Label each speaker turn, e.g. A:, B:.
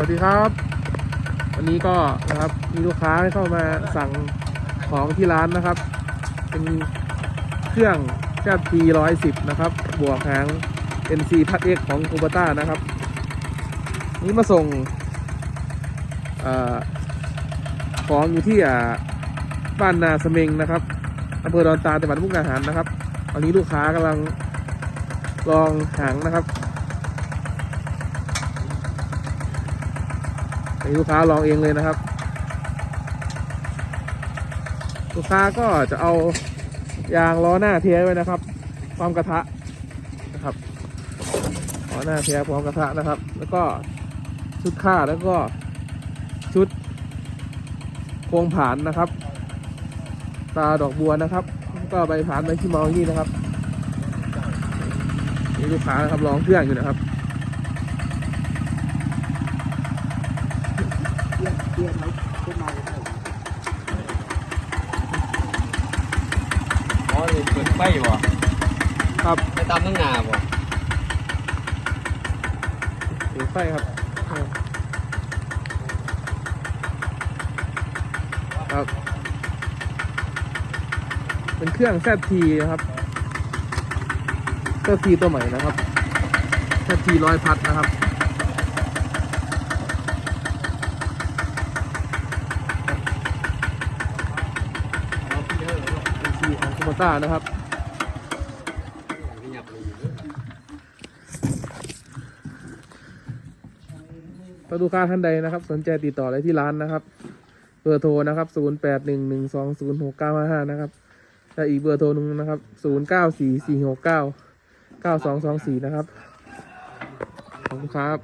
A: วัสดีครับ วันนี้ก็นะครับมีลูกค้าเข้ามาสั่งของที่ร้านนะครับ เป็นเครื่องแจ๊ทีร้อยสิบนะครับ บวกหาง NC พัดเอกของคูปต้านะครับ นี่มาส่งอของอยู่ที่บ้านนาสเมงนะครับอำเภอดอนตาจังหวัดมุกดาหารนะครับตอนนี้ลูกค้ากำลังลองหางนะครับ ให้ลูกค้าลองเองเลยนะครับ ลูกค้าก็จะเอายางล้อหน้าเทียไว้นะครับ พร้อมกระทะนะครับล้อหน้าเทียพร้อมกระทะนะครับ แล้วก็ชุดค่าแล้วก็ชุดโครงผานนะครับ ตาดอกบัวนะครับแล้วก็ใบผานใบขี้เมานี่นะครับนี่ลูกค้านะครับลองเครื่องอยู่นะครับ
B: อ๋อเลยเปิดไฟบ่
A: ครับ
B: ไปตามตั้งหนาบ่
A: ถือไฟครับครับ เป็นเครื่องแซทีนะครับแซทีตัวใหม่นะครับแซทีร้อยพัดนะครับ เป็นสีของคู โมต้านะครับถ้าลูกค้าท่านใดนะครับ สนใจติดต่อได้ที่ร้านนะครับ เบอร์โทรนะครับ 0 8 1 1 2 0 6 9 5 5 นะครับ และอีกเบอร์โทรหนึ่งนะครับ 0 9 4 4 6 9 9 2 2 4 นะครับ ขอบคุณครับ